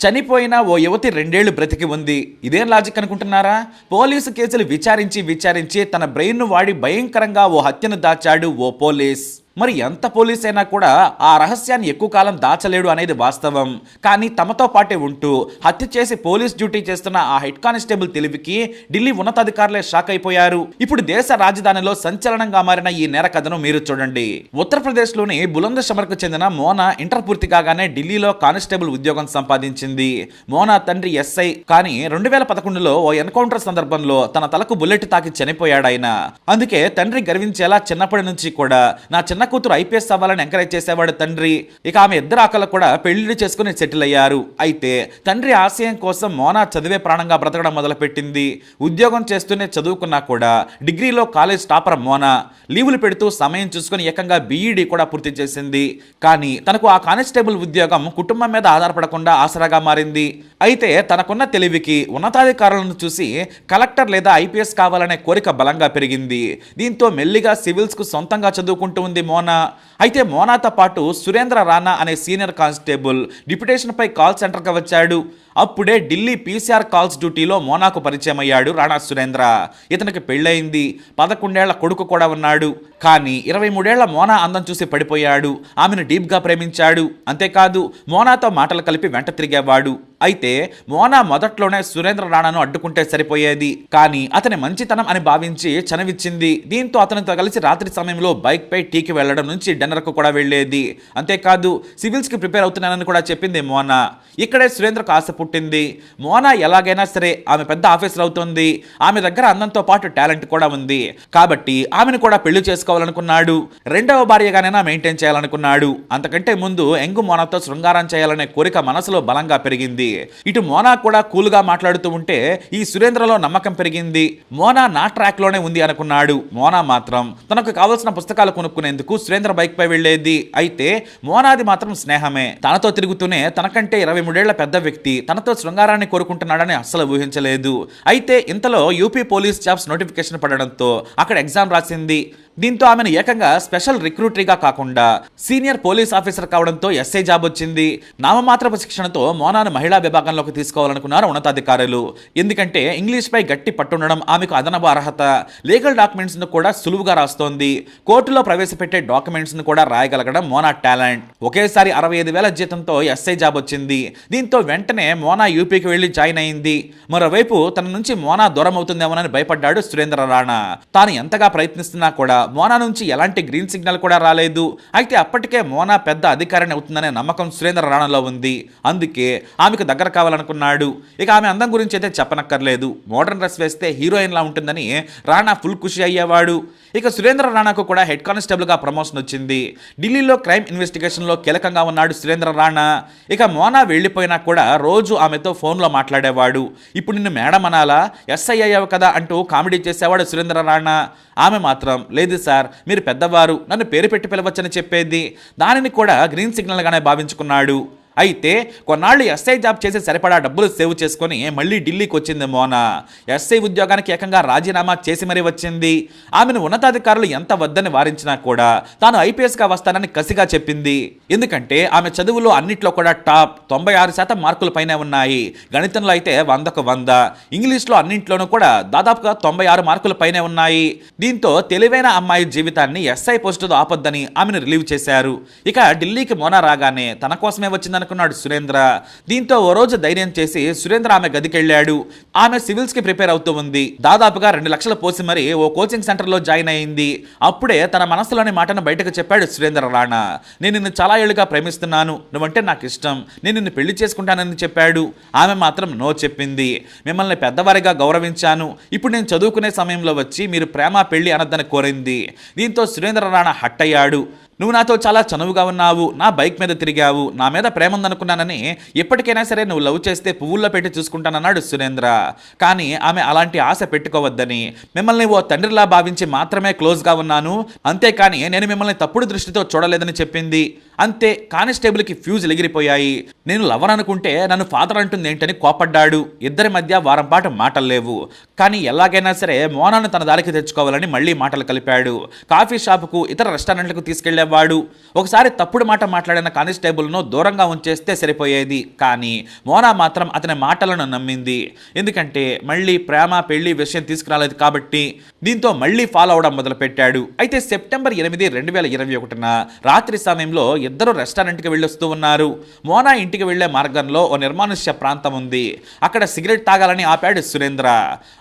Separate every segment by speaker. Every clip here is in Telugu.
Speaker 1: చనిపోయిన ఓ యువతి రెండేళ్ళు బ్రతికి ఉంది. ఇదేం లాజిక్ అనుకుంటున్నారా? పోలీసు కేసులు విచారించి విచారించి తన బ్రెయిన్ను వాడి భయంకరంగా ఓ హత్యను దాచాడు ఓ పోలీస్. మరి ఎంత పోలీస్ అయినా కూడా ఆ రహస్యాన్ని ఎక్కువ కాలం దాచలేడు అనేది వాస్తవం. కానీ తమతో పాటే ఉంటూ హత్య చేసి పోలీస్ డ్యూటీ చేస్తున్న ఆ హెడ్ కానిస్టేబుల్ తెలివికి ఢిల్లీ ఉన్నతాధికారులే షాక్ అయిపోయారు. ఇప్పుడు దేశ రాజధానిలో సంచలనంగా మారిన ఈ నేర కథను మీరు చూడండి. ఉత్తరప్రదేశ్లోని బులంద్ షమర్కు చెందిన మోనా ఇంటర్ పూర్తి కాగానే ఢిల్లీలో కానిస్టేబుల్ ఉద్యోగం సంపాదించింది. మోనా తండ్రి ఎస్ఐ. కానీ రెండు వేల పదకొండులో ఓ ఎన్కౌంటర్ సందర్భంలో తన తలకు బుల్లెట్ తాకి చనిపోయాడు ఆయన అందుకే తండ్రి గర్వించేలా చిన్నప్పటి నుంచి కూడా నా చిన్న కూతురు ఐపీఎస్ అవ్వాలని ఎంకరేజ్ చేసేవాడు తండ్రి. ఇక ఆమె ఇద్దరు ఆకలు కూడా పెళ్ళిళ్ళు చేసుకుని సెటిల్ అయ్యారు. అయితే తండ్రి ఆశయం కోసం మోనా చదివే ప్రాణంగా బ్రతకడం మొదలుపెట్టింది. ఉద్యోగం చేస్తూనే చదువుకున్నా కూడా డిగ్రీలో కాలేజ్ టాపర్ మోనా. లీవులు పెడుతూ సమయం చూసుకుని ఏకంగా బీఈడి కూడా పూర్తి చేసింది. కానీ తనకు ఆ కానిస్టేబుల్ ఉద్యోగం కుటుంబం మీద ఆధారపడకుండా ఆసరాగా మారింది. అయితే తనకున్న తెలివికి ఉన్నతాధికారులను చూసి కలెక్టర్ లేదా ఐపీఎస్ కావాలనే కోరిక బలంగా పెరిగింది. దీంతో మెల్లిగా సివిల్స్కు సొంతంగా చదువుకుంటూ ఉంది మోనా. అయితే మోనాతో పాటు సురేంద్ర రాణా అనే సీనియర్ కానిస్టేబుల్ డిప్యుటేషన్పై కాల్ సెంటర్కి వచ్చాడు. అప్పుడే ఢిల్లీ పీసీఆర్ కాల్స్ డ్యూటీలో మోనాకు పరిచయం అయ్యాడు రాణా సురేంద్ర. ఇతనికి పెళ్ళయింది పదకొండేళ్ళ కొడుకు కూడా ఉన్నాడు. కానీ ఇరవై మూడేళ్ళ మోనా అందం చూసి పడిపోయాడు ఆమెను డీప్గా ప్రేమించాడు. అంతేకాదు మోనాతో మాటలు కలిపి వెంట తిరిగేవాడు. అయితే మోనా మొదట్లోనే సురేంద్ర రాణాను అడ్డుకుంటే సరిపోయేది. కానీ అతని మంచితనం అని భావించి చనవిచ్చింది. దీంతో అతనితో కలిసి రాత్రి సమయంలో బైక్ పై టీకి వెళ్ళడం నుంచి డిన్నర్కు కూడా వెళ్ళేది అంతేకాదు సివిల్స్కి ప్రిపేర్ అవుతున్నానని కూడా చెప్పింది మోనా. ఇక్కడే సురేంద్రకు ఆశ పుట్టింది. మోనా ఎలాగైనా సరే ఆమె పెద్ద ఆఫీసర్ అవుతుంది. ఆమె దగ్గర అందంతో పాటు టాలెంట్ కూడా ఉంది. కాబట్టి ఆమెను కూడా పెళ్ళి చేసుకోవాలనుకున్నాడు. రెండవ భార్యగానైనా మెయింటైన్ చేయాలనుకున్నాడు. అంతకంటే ముందు ఎంగు మోనాతో శృంగారం చేయాలనే కోరిక మనసులో బలంగా పెరిగింది. ఇటు మోనా కూడా కూల్గా మాట్లాడుతూ ఉంటే ఈ సురేంద్రలో నమ్మకం పెరిగింది. మోనా నా ట్రాక్లోనే ఉంది అనుకున్నాడు. మోనా మాత్రం తనకు కావలసిన పుస్తకాలు కొనుక్కునేందుకు సురేంద్ర బైక్ పై వెళ్ళేది అయితే మోనాది మాత్రం స్నేహమే. తనతో తిరుగుతూనే తనకంటే ఇరవై మూడేళ్ళ పెద్ద వ్యక్తి తన తనతో శృంగారాన్ని కోరుకుంటున్నాడని అస్సలు ఊహించలేదు. అయితే ఇంతలో యూపీ పోలీస్ జాబ్స్ నోటిఫికేషన్ పడడంతో అక్కడ ఎగ్జామ్ రాసింది దీంతో ఆమెను ఏకంగా స్పెషల్ రిక్రూటరీగా కాకుండా సీనియర్ పోలీస్ ఆఫీసర్ కావడంతో ఎస్ఐ జాబ్ వచ్చింది. నామమాత్రపు శిక్షణతో మోనాను మహిళా విభాగంలోకి తీసుకోవాలనుకున్నారు ఉన్నతాధికారులు. ఎందుకంటే ఇంగ్లీష్ పై గట్టి పట్టుండడం ఆమెకు అదనపు అర్హత. లీగల్ డాక్యుమెంట్స్ను కూడా సులువుగా రాస్తోంది. కోర్టులో ప్రవేశపెట్టే డాక్యుమెంట్స్ను కూడా రాయగలగడం మోనా టాలెంట్. ఒకేసారి అరవై ఐదు వేల జీతంతో ఎస్ఐ జాబ్ వచ్చింది. దీంతో వెంటనే మోనా యూపీకి వెళ్ళి జాయిన్ అయింది. మరోవైపు తన నుంచి మోనా దూరం అవుతుందేమోనని భయపడ్డాడు సురేంద్ర రాణా. తాను ఎంతగా ప్రయత్నిస్తున్నా కూడా మోనా నుంచి ఎలాంటి గ్రీన్ సిగ్నల్ కూడా రాలేదు. అయితే అప్పటికే మోనా పెద్ద అధికారిని అవుతుందనే నమ్మకం సురేంద్ర రాణాలో ఉంది. అందుకే ఆమెకు దగ్గర కావాలనుకున్నాడు. ఇక ఆమె అందం గురించి అయితే చెప్పనక్కర్లేదు. మోడర్న్ డ్రెస్ వేస్తే హీరోయిన్ లా ఉంటుందని రాణా ఫుల్ ఖుషి అయ్యేవాడు. ఇక సురేంద్ర రాణాకు కూడా హెడ్ కానిస్టేబుల్గా ప్రమోషన్ వచ్చింది. ఢిల్లీలో క్రైమ్ ఇన్వెస్టిగేషన్లో కీలకంగా ఉన్నాడు సురేంద్ర రాణా. ఇక మోనా వెళ్ళిపోయినా కూడా రోజు ఆమెతో ఫోన్లో మాట్లాడేవాడు. ఇప్పుడు నిన్ను మేడం అనాలా? ఎస్ఐ అయ్యావు కదా అంటూ కామెడీ చేసేవాడు సురేంద్ర రాణా. ఆమె మాత్రం లేదు సార్. మీరు పెద్దవారు. నన్ను పేరు పెట్టి పిలవచ్చని చెప్పేది. దానిని కూడా గ్రీన్ సిగ్నల్గానే భావించుకున్నాడు. అయితే కొన్నాళ్ళు ఎస్ఐ జాబ్ చేసి సరిపడా డబ్బులు సేవ్ చేసుకొని మళ్ళీ ఢిల్లీకి వచ్చింది మోనా ఎస్ఐ ఉద్యోగానికి ఏకంగా రాజీనామా చేసి మరీ వచ్చింది. ఆమెను ఉన్నతాధికారులు ఎంత వద్దని వారించినా కూడా తాను ఐపీఎస్గా వస్తానని కసిగా చెప్పింది. ఎందుకంటే ఆమె చదువులో అన్నిట్లో కూడా టాప్ తొంభై ఆరు శాతం మార్కుల పైనే ఉన్నాయి. గణితంలో అయితే వందకు వంద. ఇంగ్లీష్లో అన్నింట్లోనూ కూడా దాదాపుగా తొంభై ఆరు మార్కుల పైనే ఉన్నాయి. దీంతో తెలివైన అమ్మాయి జీవితాన్ని ఎస్ఐ పోస్టుతో ఆపొద్దని ఆమెను రిలీవ్ చేశారు. ఇక ఢిల్లీకి మోనా రాగానే తన కోసమే అనుకున్నాడు సురేంద్ర. దీంతో ఓ రోజు ధైర్యం చేసి సురేంద్ర ఆమె గదికెళ్ళాడు. ఆమె సివిల్స్కి ప్రిపేర్ అవుతూ ఉంది. దాదాపుగా రెండు లక్షలు పోసి మరి ఓ కోచింగ్ సెంటర్లో జాయిన్ అయింది. అప్పుడే తన మనసులోని మాటను బయటకు చెప్పాడు సురేంద్ర రాణా. నేను నిన్ను చాలా ఏళ్ళుగా ప్రేమిస్తున్నాను. నువ్వంటే నాకు ఇష్టం. నేను నిన్ను పెళ్ళి చేసుకుంటానని చెప్పాడు. ఆమె మాత్రం నో చెప్పింది. మిమ్మల్ని పెద్దవారిగా గౌరవించాను. ఇప్పుడు నేను చదువుకునే సమయంలో వచ్చి మీరు ప్రేమ పెళ్ళి అనద్దని కోరింది. దీంతో సురేంద్ర రాణా హట్ అయ్యాడు. నువ్వు నాతో చాలా చనువుగా ఉన్నావు నా బైక్ మీద తిరిగావు నా మీద ప్రేమ ఉందనుకున్నానని ఎప్పటికైనా సరే నువ్వు లవ్ చేస్తే పువ్వుల్లో పెట్టి చూసుకుంటానన్నాడు సురేంద్ర. కానీ ఆమె అలాంటి ఆశ పెట్టుకోవద్దని మిమ్మల్ని ఓ తండ్రిలా భావించి మాత్రమే క్లోజ్గా ఉన్నాను అంతేకాని నేను మిమ్మల్ని తప్పుడు దృష్టితో చూడలేదని చెప్పింది. అంతే కానిస్టేబుల్కి ఫ్యూజ్ ఎగిరిపోయాయి. నేను లవర్ అనుకుంటే నన్ను ఫాదర్ అంటుంది ఏంటని కోపడ్డాడు. ఇద్దరి మధ్య వారం పాటు మాటలు లేవు. కానీ ఎలాగైనా సరే మోనాను తన దారికి తెచ్చుకోవాలని మళ్ళీ మాటలు కలిపాడు. కాఫీ షాపుకు ఇతర రెస్టారెంట్లకు తీసుకెళ్ళే వెళ్ళేవాడు ఒకసారి తప్పుడు మాట మాట్లాడిన కానిస్టేబుల్ను దూరంగా ఉంచేస్తే సరిపోయేది. కానీ మోనా మాత్రం అతని మాటలను నమ్మింది. ఎందుకంటే మళ్ళీ ప్రేమ పెళ్ళి విషయం తీసుకురాలేదు కాబట్టి దీంతో మళ్ళీ ఫాలో అవడం మొదలుపెట్టాడు. అయితే సెప్టెంబర్ ఎనిమిది రెండు వేల ఇరవై ఒకటిన రాత్రి సమయంలో ఇద్దరు రెస్టారెంట్కి వెళ్ళొస్తూ ఉన్నారు. మోనా ఇంటికి వెళ్ళే మార్గంలో ఓ నిర్మానుష్య ప్రాంతం ఉంది. అక్కడ సిగరెట్ తాగాలని ఆపాడు సురేంద్ర.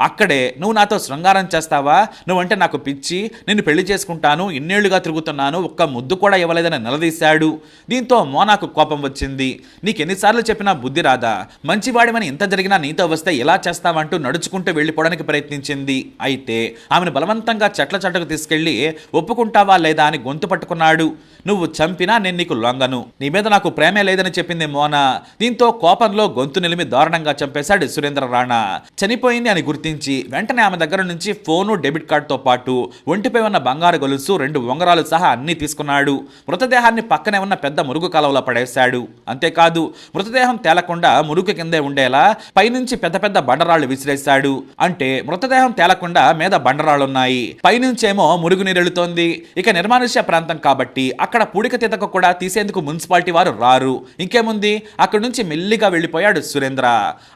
Speaker 1: అక్కడే నువ్వు నాతో శృంగారం చేస్తావా? నువ్వంటే నాకు పిచ్చి. నేను పెళ్ళి చేసుకుంటాను. ఇన్నేళ్ళుగా తిరుగుతున్నాను. ఒక్క ముద్దు కూడా ఇవ్వలేదని నిలదీశాడు. దీంతో మోనాకు కోపం వచ్చింది. నీకు ఎన్నిసార్లు చెప్పినా బుద్ధి రాదా? మంచివాడివని ఇంత జరిగినా నీతో వస్తే ఎలా చేస్తావంటూ నడుచుకుంటూ వెళ్ళిపోవడానికి ప్రయత్నించింది. అయితే ఆమెను బలవంతంగా చెట్ల చెట్టుకు తీసుకెళ్ళి ఒప్పుకుంటావా లేదా అని గొంతు పట్టుకున్నాడు. నువ్వు చంపినా నేను నీకు లొంగను. నీ మీద నాకు ప్రేమే లేదని చెప్పింది మోనా. దీంతో కోపంలో గొంతు నిలిమి దారుణంగా చంపేశాడు సురేంద్ర రాణా. చనిపోయింది అని గుర్తించి వెంటనే ఆమె దగ్గర నుంచి ఫోను డెబిట్ కార్డుతో పాటు ఒంటిపై ఉన్న బంగారు గొలుసు రెండు ఉంగరాలు సహా అన్నీ తీసుకున్నాడు మృతదేహాన్ని పక్కనే ఉన్న పెద్ద మురుగు కలవలో పడేశాడు. అంతేకాదు మృతదేహం తేలకుండా మురుగు కిందే ఉండేలా పైనుంచి పెద్ద పెద్ద బండరాళ్ళు విసిరేశాడు. అంటే మృతదేహం తేలకుండా మీద బండరాళ్ళున్నాయి పైనుంచేమో మురుగు నీరెళ్తోంది. ఇక నిర్మానుష్య ప్రాంతం కాబట్టి అక్కడ పూడిక తీతకు కూడా తీసేందుకు మున్సిపాలిటీ వారు రారు. ఇంకేముంది? అక్కడి నుంచి మెల్లిగా వెళ్ళిపోయాడు సురేంద్ర.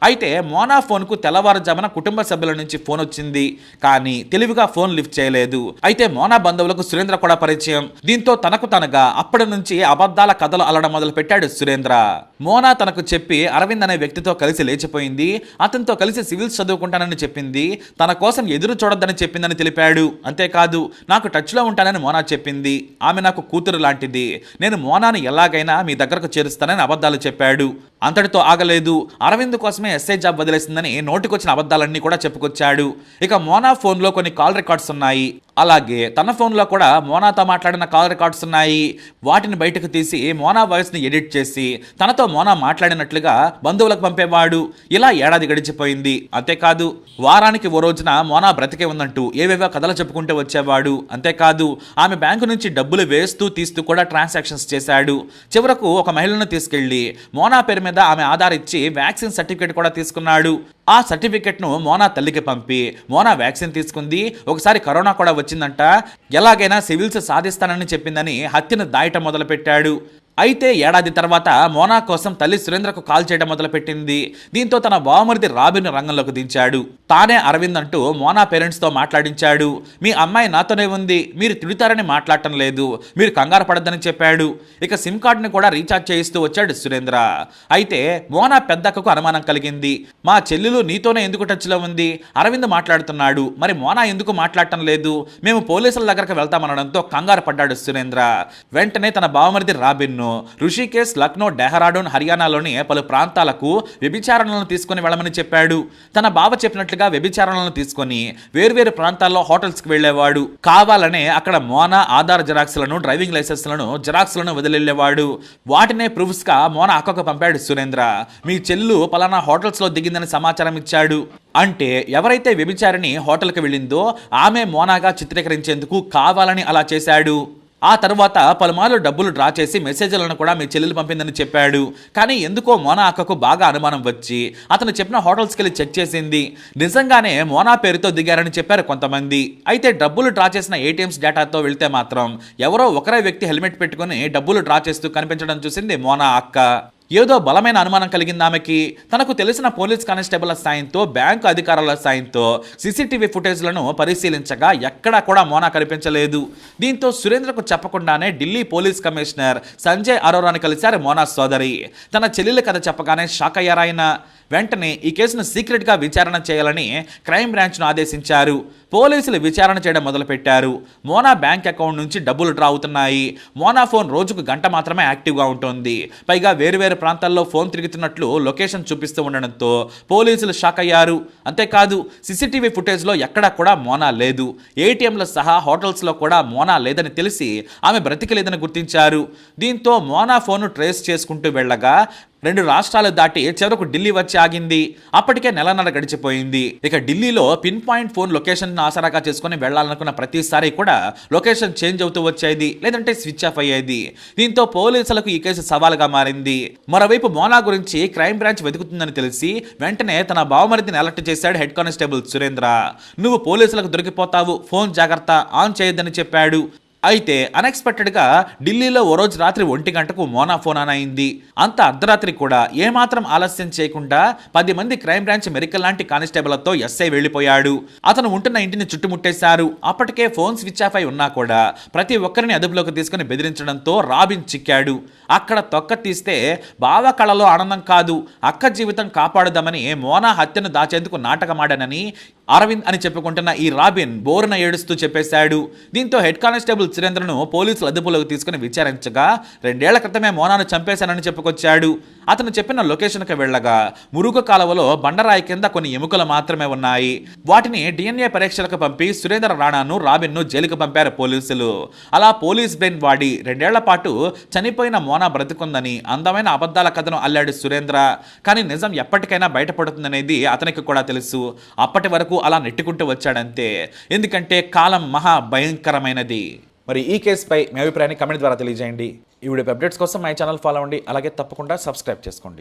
Speaker 1: అయితే మోనా ఫోన్కు తెల్లవారుజామున కుటుంబ సభ్యుల నుంచి ఫోన్ వచ్చింది. కానీ తెలివిగా ఫోన్ లిఫ్ట్ చేయలేదు. అయితే మోనా బంధువులకు సురేంద్ర కూడా పరిచయం. దీంతో తనకు తనగా అప్పటి నుంచి అబద్ధాల కథలు అలడం మొదలు పెట్టాడు సురేంద్ర. మోనా తనకు చెప్పి అరవింద్ అనే వ్యక్తితో కలిసి లేచిపోయింది. అతనితో కలిసి సివిల్స్ చదువుకుంటానని చెప్పింది. తన కోసం ఎదురు చూడొద్దని చెప్పిందని తెలిపాడు. అంతేకాదు నాకు టచ్లో ఉంటానని మోనా చెప్పింది. ఆమె నాకు కూతురు లాంటిది. నేను మోనాను ఎలాగైనా మీ దగ్గరకు చేరుస్తానని అబద్ధాలు చెప్పాడు. అంతటితో ఆగలేదు. అరవింద్ కోసమే ఎస్ఐ జాబ్ వదిలేసిందని నోటికొచ్చిన అబద్ధాలన్నీ కూడా చెప్పుకొచ్చాడు. ఇక మోనా ఫోన్లో కొన్ని కాల్ రికార్డ్స్ ఉన్నాయి. అలాగే తన ఫోన్లో కూడా మోనాతో మాట్లాడిన కాల్ రికార్డ్స్ ఉన్నాయి. వాటిని బయటకు తీసి మోనా వాయిస్ని ఎడిట్ చేసి తనతో మోనా మాట్లాడినట్లుగా బంధువులకు పంపేవాడు. ఇలా ఏడాది గడిచిపోయింది. అంతేకాదు వారానికి ఓ రోజున మోనా బ్రతికే ఉందంటూ ఏవేవో కథలు చెప్పుకుంటూ వచ్చేవాడు. అంతేకాదు ఆమె బ్యాంకు నుంచి డబ్బులు వేస్తూ తీస్తూ కూడా ట్రాన్సాక్షన్స్ చేశాడు. చివరకు ఒక మహిళను తీసుకెళ్ళి మోనా పేరు మీద ఆమె ఆధారిచ్చి వ్యాక్సిన్ సర్టిఫికేట్ కూడా తీసుకున్నాడు. ఆ సర్టిఫికెట్ను మోనా తల్లికి పంపి మోనా వ్యాక్సిన్ తీసుకుంది ఒకసారి కరోనా కూడా వచ్చిందంట ఎలాగైనా సివిల్స్ సాధిస్తానని చెప్పిందని హత్యను దాయటం మొదలుపెట్టాడు. అయితే ఏడాది తర్వాత మోనా కోసం తల్లి సురేంద్రకు కాల్ చేయడం మొదలుపెట్టింది. దీంతో తన బావమరిది రాబిన్ రంగంలోకి దించాడు. తానే అరవింద్ అంటూ మోనా పేరెంట్స్తో మాట్లాడించాడు. మీ అమ్మాయి నాతోనే ఉంది. మీరు తిడతారని మాట్లాడటం లేదు. మీరు కంగారు పడద్దని చెప్పాడు. ఇక సిమ్ కార్డుని కూడా రీఛార్జ్ చేయిస్తూ వచ్చాడు సురేంద్ర. అయితే మోనా పెద్దక్కకు అనుమానం కలిగింది. మా చెల్లెలు నీతోనే ఎందుకు టచ్లో ఉంది? అరవింద్ మాట్లాడుతున్నాడు. మరి మోనా ఎందుకు మాట్లాడటం లేదు? మేము పోలీసుల దగ్గరకు వెళ్తామనడంతో కంగారు పడ్డాడు సురేంద్ర. వెంటనే తన బావమరిది రాబిన్ను ఋషికేశ్ లక్నో డెహ్రాడూన్ హర్యానాలోని పలు ప్రాంతాలకు వ్యభిచారణలను తీసుకుని వెళ్ళమని చెప్పాడు. తన బావ చెప్పినట్లుగా వ్యభిచారణలను తీసుకొని వేర్వేరు ప్రాంతాల్లో హోటల్స్కి వెళ్ళేవాడు. కావాలనే అక్కడ మోనా ఆధార్ జిరాక్స్లను డ్రైవింగ్ లైసెన్స్లను జిరాక్స్లను వదిలేవాడు వాటినే ప్రూఫ్స్గా మోనా అక్కకు పంపాడు సురేంద్ర. మీ చెల్లు పలానా హోటల్స్లో దిగిందని సమాచారం ఇచ్చాడు. అంటే ఎవరైతే వ్యభిచారిణి హోటల్కి వెళ్ళిందో ఆమె మోనాగా చిత్రీకరించేందుకు కావాలని అలా చేశాడు. ఆ తర్వాత పలుమార్లు డబ్బులు డ్రా చేసి మెసేజ్లను కూడా మీ చెల్లెలు పంపిందని చెప్పాడు. కానీ ఎందుకో మోనా అక్కకు బాగా అనుమానం వచ్చి అతను చెప్పిన హోటల్స్కి వెళ్ళి చెక్ చేసింది. నిజంగానే మోనా పేరుతో దిగారని చెప్పారు కొంతమంది. అయితే డబ్బులు డ్రా చేసిన ఏటీఎంస్ డేటాతో వెళ్తే మాత్రం ఎవరో ఒకరే వ్యక్తి హెల్మెట్ పెట్టుకుని డబ్బులు డ్రా చేస్తూ కనిపించడం చూసింది మోనా అక్క. ఏదో బలమైన అనుమానం కలిగింది ఆమెకి. తనకు తెలిసిన పోలీస్ కానిస్టేబుల్ సాయంతో బ్యాంకు అధికారుల సాయంతో సీసీటీవీ ఫుటేజ్లను పరిశీలించగా ఎక్కడా కూడా మోనా కనిపించలేదు. దీంతో సురేంద్రకు చెప్పకుండానే ఢిల్లీ పోలీస్ కమిషనర్ సంజయ్ అరోరాని కలిశారు మోనా సోదరి. తన చెల్లెల కథ చెప్పగానే షాక్ అయ్యారాయన. వెంటనే ఈ కేసును సీక్రెట్గా విచారణ చేయాలని క్రైమ్ బ్రాంచ్ను ఆదేశించారు. పోలీసులు విచారణ చేయడం మొదలుపెట్టారు. మోనా బ్యాంక్ అకౌంట్ నుంచి డబ్బులు డ్రా అవుతున్నాయి. మోనా ఫోన్ రోజుకు గంట మాత్రమే యాక్టివ్గా ఉంటుంది. పైగా వేరువేరు ప్రాంతాల్లో ఫోన్ తిరుగుతున్నట్లు లొకేషన్ చూపిస్తూ ఉండడంతో పోలీసులు షాక్ అయ్యారు. అంతేకాదు సీసీటీవీ ఫుటేజ్లో ఎక్కడా కూడా మోనా లేదు. ఏటీఎంల సహా హోటల్స్లో కూడా మోనా లేదని తెలిసి ఆమె బ్రతికలేదని గుర్తించారు. దీంతో మోనా ఫోన్ను ట్రేస్ చేసుకుంటూ వెళ్ళగా రెండు రాష్ట్రాలు దాటి చివరకు ఢిల్లీ వచ్చి ఆగింది. అప్పటికే నెలన్నర గడిచిపోయింది. ఇక ఢిల్లీలో పిన్ పాయింట్ ఫోన్ లొకేషన్ ఆసరాగా చేసుకుని వెళ్ళాలనుకున్న ప్రతిసారి కూడా లొకేషన్ చేంజ్ అవుతూ వచ్చేది లేదంటే స్విచ్ ఆఫ్ అయ్యేది. దీంతో పోలీసులకు ఈ కేసు సవాలుగా మారింది. మరోవైపు మోనా గురించి క్రైమ్ బ్రాంచ్ వెతుకుతుందని తెలిసి వెంటనే తన బావమరిదిని అలర్ట్ చేశాడు హెడ్ కానిస్టేబుల్ సురేంద్ర. నువ్వు పోలీసులకు దొరికిపోతావు ఫోన్ జాగ్రత్త ఆన్ చేయొద్దని చెప్పాడు. అయితే అన్ఎక్స్పెక్టెడ్గా ఢిల్లీలో ఓ రోజు రాత్రి ఒంటి గంటకు మోనా ఫోన్ ఆన్ అయింది. అంత అర్ధరాత్రి కూడా ఏమాత్రం ఆలస్యం చేయకుండా పది మంది క్రైమ్ బ్రాంచ్ మెరికల్ లాంటి కానిస్టేబుల్తో ఎస్ఐ వెళ్ళిపోయాడు అతను ఉంటున్న ఇంటిని చుట్టుముట్టేశారు. అప్పటికే ఫోన్ స్విచ్ ఆఫ్ అయి ఉన్నా కూడా ప్రతి ఒక్కరిని అదుపులోకి తీసుకుని బెదిరించడంతో రాబిన్ చిక్కాడు. అక్కడ తొక్క తీస్తే బావ కళలో ఆనందం కాదు. అక్క జీవితం కాపాడుదామని మోనా హత్యను దాచేందుకు నాటకమాడానని అరవింద్ అని చెప్పుకుంటున్న ఈ రాబిన్ బోరున ఏడుస్తూ చెప్పేశాడు. దీంతో హెడ్ కానిస్టేబుల్ సురేంద్రను పోలీసులు అదుపులోకి తీసుకుని విచారించగా రెండేళ్ళ క్రితమే మోనాను చంపేశానని చెప్పుకొచ్చాడు. అతను చెప్పిన లొకేషన్కి వెళ్ళగా మురుగు కాలువలో బండరాయి కింద కొన్ని ఎముకలు మాత్రమే ఉన్నాయి. వాటిని డిఎన్ఏ పరీక్షలకు పంపి సురేంద్ర రాణాను రాబిన్ను జైలుకు పంపారు పోలీసులు. అలా పోలీస్ బ్రెయిన్ వాడి రెండేళ్ళ పాటు చనిపోయిన మోనా బ్రతుకుందని అందమైన అబద్ధాల కథను అల్లాడు సురేంద్ర. కానీ నిజం ఎప్పటికైనా బయటపడుతుందనేది అతనికి కూడా తెలుసు. అప్పటి వరకు వరకు అలా నెట్టుకుంటూ వచ్చాడంతే ఎందుకంటే కాలం మహా భయంకరమైనది మరి ఈ కేసుపై మీ అభిప్రాయాన్ని కమెంట్ ద్వారా తెలియజేయండి. ఈ వీడియో అప్డేట్స్ కోసం మై ఛానల్ ఫాలో అవ్వండి. అలాగే తప్పకుండా సబ్స్క్రైబ్ చేసుకోండి.